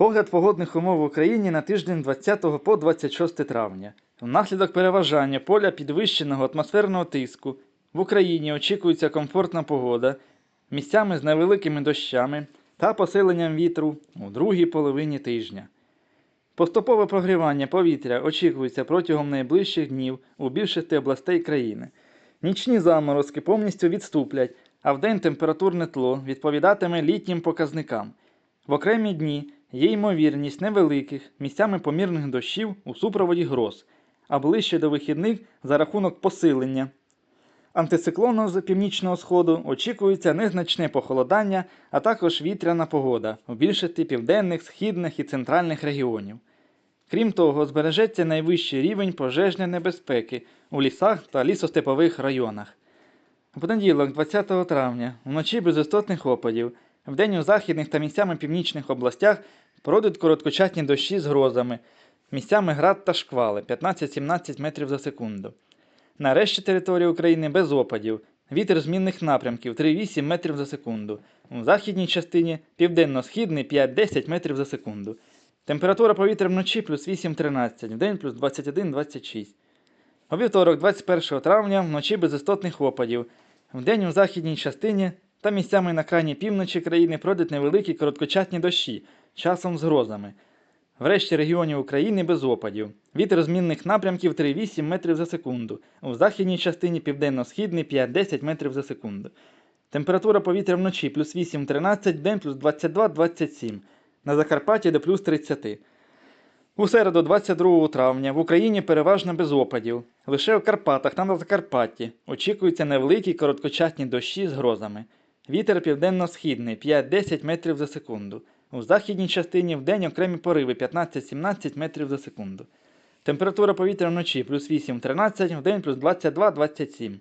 Огляд погодних умов в Україні на тиждень 20 по 26 травня. Внаслідок переважання поля підвищеного атмосферного тиску в Україні очікується комфортна погода місцями з невеликими дощами та посиленням вітру у другій половині тижня. Поступове прогрівання повітря очікується протягом найближчих днів у більшості областей країни. Нічні заморозки повністю відступлять, а вдень температурне тло відповідатиме літнім показникам. В окремі дні є ймовірність невеликих, місцями помірних дощів у супроводі гроз, а ближче до вихідних за рахунок посилення. Антициклону з північного сходу очікується незначне похолодання, а також вітряна погода у більшості південних, східних і центральних регіонів. Крім того, збережеться найвищий рівень пожежної небезпеки у лісах та лісостепових районах. В понеділок, 20 травня, вночі без істотних опадів, вдень у західних та місцями північних областях пройдуть короткочасні дощі з грозами, місцями град та шквали 15-17 метрів за секунду. На решті території України без опадів. Вітер змінних напрямків 3,8 метрів за секунду. У західній частині південно-східний 5-10 метрів за секунду. Температура повітря вночі плюс 8-13, вдень плюс 21-26. У вівторок, 21 травня, вночі без істотних опадів. Вдень у західній частині та місцями на крайній півночі країни пройдуть невеликі короткочасні дощі, часом з грозами. В решті регіонів України без опадів. Вітер змінних напрямків 3,8 метрів за секунду. У західній частині південно-східний 5-10 метрів за секунду. Температура повітря вночі плюс 8-13, день плюс 22-27. На Закарпатті до плюс 30. У середу, 22 травня, в Україні переважно без опадів. Лише у Карпатах та на Закарпатті очікуються невеликі короткочасні дощі з грозами. Вітер південно-східний 5-10 метрів за секунду. У західній частині вдень окремі пориви 15-17 метрів за секунду. Температура повітря вночі плюс 8-13, вдень плюс 22-27.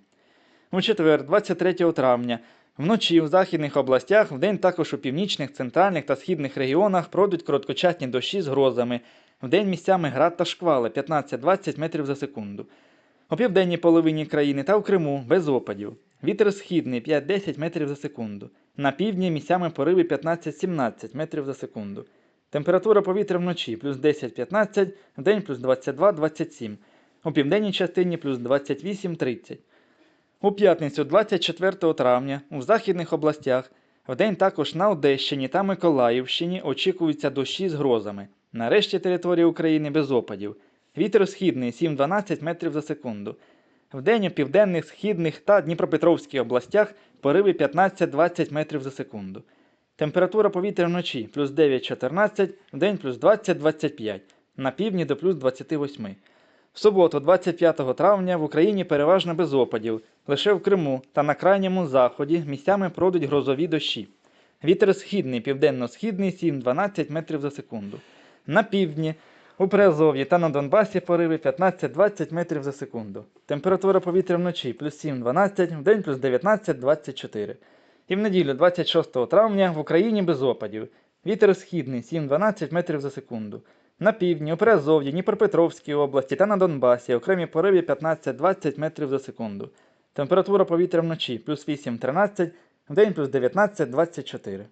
У четвер, 23 травня, вночі у західних областях, вдень також у північних, центральних та східних регіонах пройдуть короткочасні дощі з грозами, вдень місцями град та шквали 15-20 метрів за секунду. У південній половині країни та в Криму без опадів. Вітер східний 5-10 метрів за секунду. На півдні місцями пориви 15-17 метрів за секунду. Температура повітря вночі плюс 10-15, вдень плюс 22-27. У південній частині плюс 28-30. У п'ятницю 24 травня у західних областях вдень також на Одещині та Миколаївщині очікуються дощі з грозами. На решті території України без опадів. Вітер східний 7-12 метрів за секунду. Вдень у південних, східних та Дніпропетровській областях пориви 15-20 метрів за секунду. Температура повітря вночі плюс 9-14, вдень плюс 20-25, на півдні до плюс 28. В суботу, 25 травня, в Україні переважно без опадів. Лише в Криму та на крайньому заході місцями пройдуть грозові дощі. Вітер східний, південно-східний 7-12 метрів за секунду. На півдні, у Приазов'ї та на Донбасі пориви 15-20 метрів за секунду. Температура повітря вночі плюс 7-12, вдень плюс 19-24. І в неділю, 26 травня, в Україні без опадів. Вітер східний 7-12 метрів за секунду. На півдні, у Приазов'ї, Дніпропетровській області та на Донбасі окремі пориви 15-20 метрів за секунду. Температура повітря вночі плюс 8-13, вдень плюс 19-24.